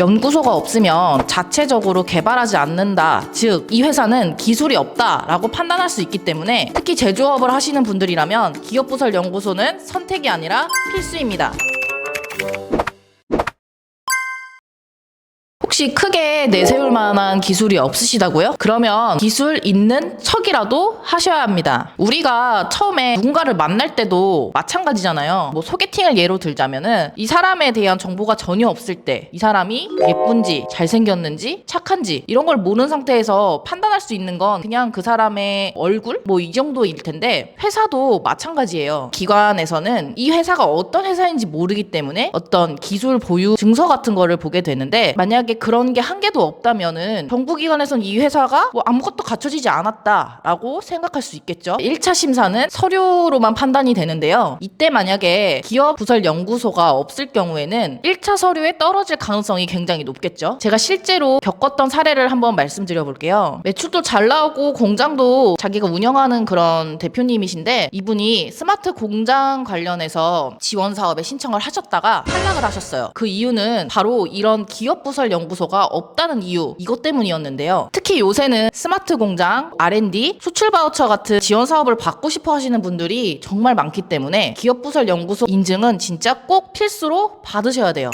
연구소가 없으면 자체적으로 개발하지 않는다. 즉, 이 회사는 기술이 없다라고 판단할 수 있기 때문에 특히 제조업을 하시는 분들이라면 기업부설 연구소는 선택이 아니라 필수입니다. 혹시 크게 내세울 만한 기술이 없으시다고요? 그러면 기술 있는 척이라도 하셔야 합니다. 우리가 처음에 누군가를 만날 때도 마찬가지잖아요. 뭐 소개팅을 예로 들자면은 이 사람에 대한 정보가 전혀 없을 때 이 사람이 예쁜지 잘생겼는지 착한지 이런 걸 모르는 상태에서 판단할 수 있는 건 그냥 그 사람의 얼굴 뭐 이 정도일 텐데 회사도 마찬가지예요. 기관에서는 이 회사가 어떤 회사인지 모르기 때문에 어떤 기술 보유 증서 같은 거를 보게 되는데 만약에 그런 게 한 개도 없다면은 정부기관에선 이 회사가 뭐 아무것도 갖춰지지 않았다라고 생각할 수 있겠죠. 1차 심사는 서류로만 판단이 되는데요. 이때 만약에 기업 부설 연구소가 없을 경우에는 1차 서류에 떨어질 가능성이 굉장히 높겠죠. 제가 실제로 겪었던 사례를 한번 말씀드려 볼게요. 매출도 잘 나오고 공장도 자기가 운영하는 그런 대표님이신데 이분이 스마트 공장 관련해서 지원 사업에 신청을 하셨다가 탈락을 하셨어요. 그 이유는 바로 이런 기업 부설 연구소가 없다는 이유 이것 때문이었는데요. 특히 요새는 스마트 공장, R&D, 수출 바우처 같은 지원 사업을 받고 싶어 하시는 분들이 정말 많기 때문에 기업 부설 연구소 인증은 진짜 꼭 필수로 받으셔야 돼요.